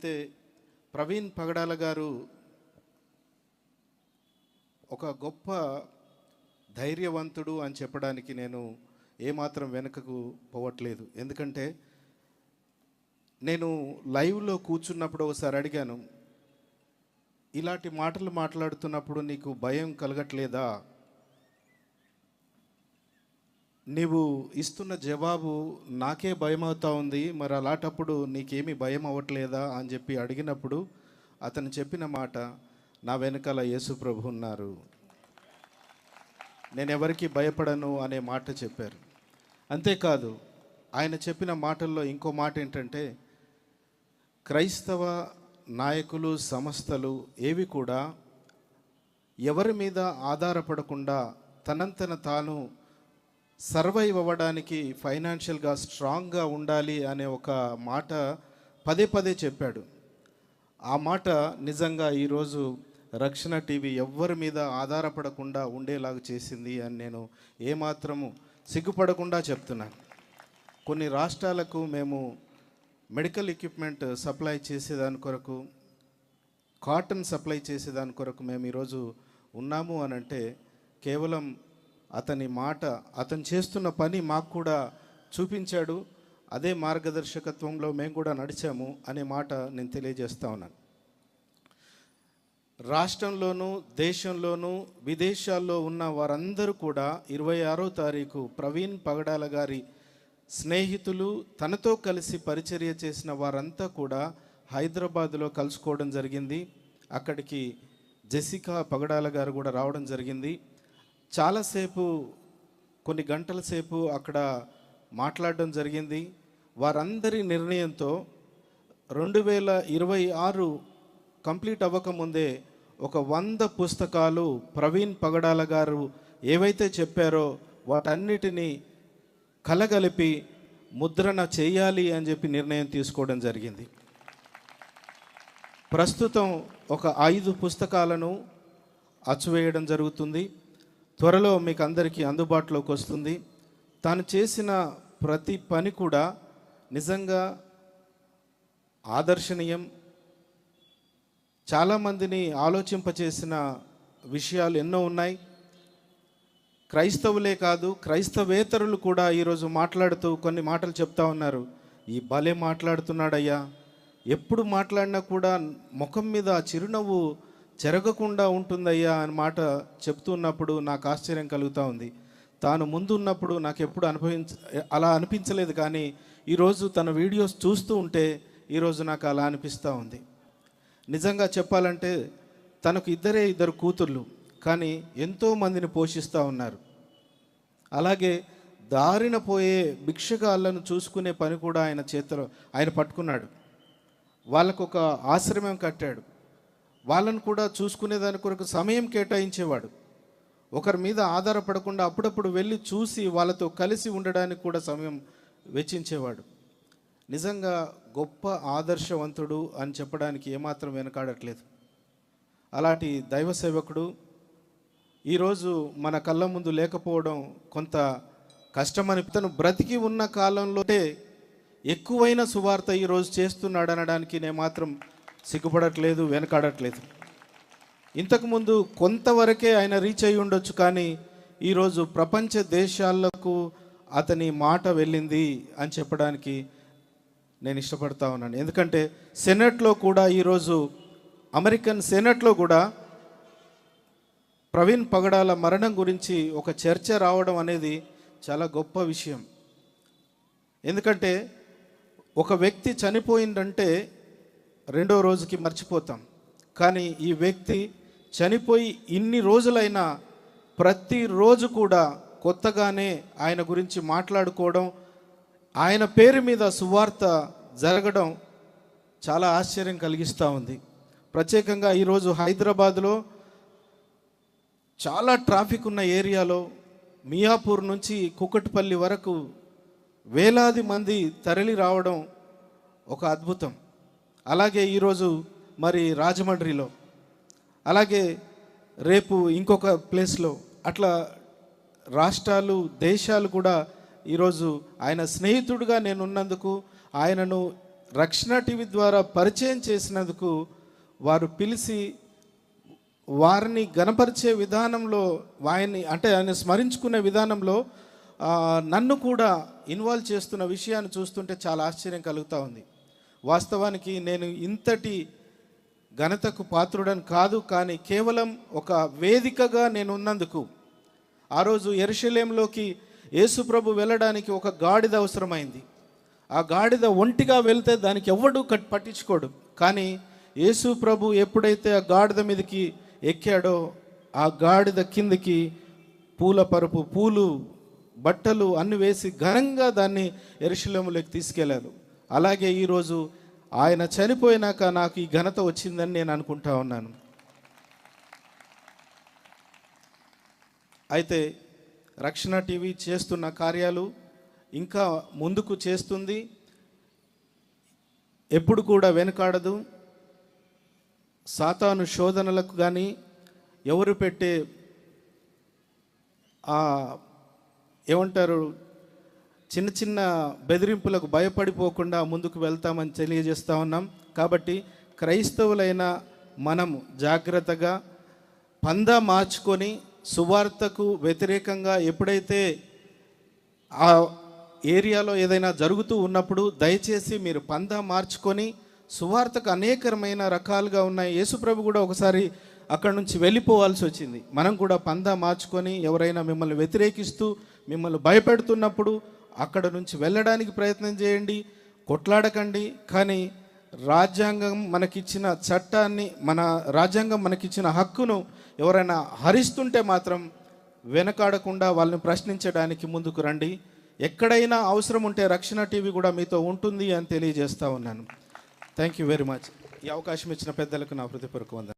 అయితే ప్రవీణ్ పగడాల గారు ఒక గొప్ప ధైర్యవంతుడు అని చెప్పడానికి నేను ఏమాత్రం వెనుకకు పోవట్లేదు. ఎందుకంటే నేను లైవ్లో కూర్చున్నప్పుడు ఒకసారి అడిగాను ఇలాంటి మాటలు మాట్లాడుతున్నప్పుడు నీకు భయం కలగట్లేదా? నీవు ఇస్తున్న జవాబు నాకే భయం అవుతా ఉంది మరి అలాంటప్పుడు నీకేమీ భయం అవ్వట్లేదా అని చెప్పి అడిగినప్పుడు అతను చెప్పిన మాట నా వెనకాల యేసు ప్రభు ఉన్నారు. నేను ఎవరికి భయపడను అనే మాట చెప్పారు. అంతేకాదు ఆయన చెప్పిన మాటల్లో ఇంకో మాట ఏంటంటే క్రైస్తవ నాయకులు సంస్థలు ఏవి కూడా ఎవరి మీద ఆధారపడకుండా తనంతన తాను సర్వైవ్ అవ్వడానికి ఫైనాన్షియల్గా స్ట్రాంగ్గా ఉండాలి అనే ఒక మాట పదే పదే చెప్పాడు. ఆ మాట నిజంగా ఈరోజు రక్షణ టీవీ ఎవ్వరి మీద ఆధారపడకుండా ఉండేలాగా చేసింది అని నేను ఏమాత్రము సిగ్గుపడకుండా చెప్తున్నాను. కొన్ని రాష్ట్రాలకు మేము మెడికల్ ఎక్విప్మెంట్ సప్లై చేసేదాని కొరకు కాటన్ సప్లై చేసేదాని కొరకు మేము ఈరోజు ఉన్నాము అని అంటే కేవలం అతని మాట అతను చేస్తున్న పని మాకు కూడా చూపించాడు. అదే మార్గదర్శకత్వంలో మేము కూడా నడిచాము అనే మాట నేను తెలియజేస్తా ఉన్నాను. రాష్ట్రంలోనూ దేశంలోనూ విదేశాల్లో ఉన్న వారందరూ కూడా ఇరవై ఆరో తారీఖు ప్రవీణ్ పగడాల గారి స్నేహితులు తనతో కలిసి పరిచర్య చేసిన వారంతా కూడా హైదరాబాద్లో కలుసుకోవడం జరిగింది. అక్కడికి జెసికా పగడాల గారు కూడా రావడం జరిగింది. చాలాసేపు కొన్ని గంటల సేపు అక్కడ మాట్లాడడం జరిగింది. వారందరి నిర్ణయంతో రెండు వేల ఇరవై ఆరు కంప్లీట్ అవ్వకముందే ఒక వంద పుస్తకాలు ప్రవీణ్ పగడాల గారు ఏవైతే చెప్పారో వాటన్నిటినీ కలగలిపి ముద్రణ చేయాలి అని చెప్పి నిర్ణయం తీసుకోవడం జరిగింది. ప్రస్తుతం ఒక ఐదు పుస్తకాలను అచ్చువేయడం జరుగుతుంది. త్వరలో మీకు అందరికీ అందుబాటులోకి వస్తుంది. తాను చేసిన ప్రతి పని కూడా నిజంగా ఆదర్శనీయం. చాలామందిని ఆలోచింపచేసిన విషయాలు ఎన్నో ఉన్నాయి. క్రైస్తవులే కాదు క్రైస్తవేతరులు కూడా ఈరోజు మాట్లాడుతూ కొన్ని మాటలు చెప్తా ఉన్నారు. ఈ భలే మాట్లాడుతున్నాడయ్యా. ఎప్పుడు మాట్లాడినా కూడా ముఖం మీద చిరునవ్వు జరగకుండా ఉంటుందయ్యా అని మాట చెప్తున్నప్పుడు నాకు ఆశ్చర్యం కలుగుతూ ఉంది. తాను ముందు ఉన్నప్పుడు నాకు ఎప్పుడు అనుభవించ అలా అనిపించలేదు కానీ ఈరోజు తన వీడియోస్ చూస్తూ ఉంటే ఈరోజు నాకు అలా అనిపిస్తూ ఉంది. నిజంగా చెప్పాలంటే తనకు ఇద్దరే ఇద్దరు కూతుర్లు కానీ ఎంతో మందిని పోషిస్తూ ఉన్నారు. అలాగే దారిన పోయే భిక్షగాళ్ళను చూసుకునే పని కూడా ఆయన చేతిలో ఆయన పట్టుకున్నాడు. వాళ్ళకు ఒక ఆశ్రమం కట్టాడు. వాళ్ళను కూడా చూసుకునే దాని కొరకు సమయం కేటాయించేవాడు. ఒకరి మీద ఆధారపడకుండా అప్పుడప్పుడు వెళ్ళి చూసి వాళ్ళతో కలిసి ఉండడానికి కూడా సమయం వెచ్చించేవాడు. నిజంగా గొప్ప ఆదర్శవంతుడు అని చెప్పడానికి ఏమాత్రం వెనకాడట్లేదు. అలాంటి దైవ సేవకుడు ఈరోజు మన కళ్ళ ముందు లేకపోవడం కొంత కష్టమని తను బ్రతికి ఉన్న కాలంలోనే ఎక్కువైన సువార్త ఈరోజు చేస్తున్నాడు అనడానికి నేను మాత్రం సిగ్గుపడట్లేదు వెనకాడట్లేదు. ఇంతకుముందు కొంతవరకే ఆయన రీచ్ అయి ఉండొచ్చు కానీ ఈరోజు ప్రపంచ దేశాలకు అతని మాట వెళ్ళింది అని చెప్పడానికి నేను ఇష్టపడతా ఉన్నాను. ఎందుకంటే సెనెట్లో కూడా ఈరోజు అమెరికన్ సెనెట్లో కూడా ప్రవీణ్ పగడాల మరణం గురించి ఒక చర్చ రావడం అనేది చాలా గొప్ప విషయం. ఎందుకంటే ఒక వ్యక్తి చనిపోయిందంటే రెండో రోజుకి మర్చిపోతాం. కానీ ఈ వ్యక్తి చనిపోయి ఇన్ని రోజులైనా ప్రతిరోజు కూడా కొత్తగానే ఆయన గురించి మాట్లాడుకోవడం ఆయన పేరు మీద సువార్త జరగడం చాలా ఆశ్చర్యం కలిగిస్తూ ఉంది. ప్రత్యేకంగా ఈరోజు హైదరాబాద్లో చాలా ట్రాఫిక్ ఉన్న ఏరియాలో మియాపూర్ నుంచి కుకట్పల్లి వరకు వేలాది మంది తరలి రావడం ఒక అద్భుతం. అలాగే ఈరోజు మరి రాజమండ్రిలో అలాగే రేపు ఇంకొక ప్లేస్లో అట్లా రాష్ట్రాలు దేశాలు కూడా ఈరోజు ఆయన స్నేహితుడిగా నేను ఉన్నందుకు ఆయనను రక్షణ టీవీ ద్వారా పరిచయం చేసినందుకు వారు పిలిచి వారిని గనపరిచే విధానంలో ఆయన్ని అంటే ఆయన స్మరించుకునే విధానంలో నన్ను కూడా ఇన్వాల్వ్ చేస్తున్న విషయాన్ని చూస్తుంటే చాలా ఆశ్చర్యం కలుగుతూ ఉంది. వాస్తవానికి నేను ఇంతటి ఘనతకు పాత్రుడని కాదు కానీ కేవలం ఒక వేదికగా నేను ఉన్నందుకు ఆ రోజు ఎరుషలేంలోకి యేసుప్రభు వెళ్ళడానికి ఒక గాడిద అవసరమైంది. ఆ గాడిద ఒంటిగా వెళ్తే దానికి ఎవ్వడూ కట్ పట్టించుకోడు. కానీ యేసు ప్రభు ఎప్పుడైతే ఆ గాడిద మీదకి ఎక్కాడో ఆ గాడిద కిందకి పూల పరుపు పూలు బట్టలు అన్ని వేసి ఘనంగా దాన్ని ఎరుశలేములోకి తీసుకెళ్ళారు అలాగే ఈరోజు ఆయన చనిపోయినాక నాకు ఈ ఘనత వచ్చిందని నేను అనుకుంటా ఉన్నాను. అయితే రక్షణ టీవీ చేస్తున్న కార్యాలు ఇంకా ముందుకు చేస్తుంది. ఎప్పుడు కూడా వెనుకాడదు. సాతాను శోధనలకు కానీ ఎవరు పెట్టే ఏమంటారు చిన్న చిన్న బెదిరింపులకు భయపడిపోకుండా ముందుకు వెళ్తామని తెలియజేస్తూ ఉన్నాం. కాబట్టి క్రైస్తవులైన మనము జాగ్రత్తగా పందా మార్చుకొని సువార్తకు వ్యతిరేకంగా ఎప్పుడైతే ఆ ఏరియాలో ఏదైనా జరుగుతూ ఉన్నప్పుడు దయచేసి మీరు పందా మార్చుకొని సువార్తకు అనేకమైన రకాలుగా ఉన్నాయి. యేసుప్రభు కూడా ఒకసారి అక్కడ నుంచి వెళ్ళిపోవాల్సి వచ్చింది. మనం కూడా పందా మార్చుకొని ఎవరైనా మిమ్మల్ని వ్యతిరేకిస్తూ మిమ్మల్ని భయపెడుతున్నప్పుడు అక్కడ నుంచి వెళ్ళడానికి ప్రయత్నం చేయండి కొట్లాడకండి కానీ రాజ్యాంగం మనకిచ్చిన చట్టాన్ని మన రాజ్యాంగం మనకిచ్చిన హక్కును ఎవరైనా హరిస్తుంటే మాత్రం వెనకాడకుండా వాళ్ళని ప్రశ్నించడానికి ముందుకు రండి. ఎక్కడైనా అవసరం ఉంటే రక్షణ టీవీ కూడా మీతో ఉంటుంది అని తెలియజేస్తా ఉన్నాను. థ్యాంక్ యూ వెరీ మచ్ ఈ అవకాశం ఇచ్చిన పెద్దలకు నా హృదయపూర్వక వందనాలు.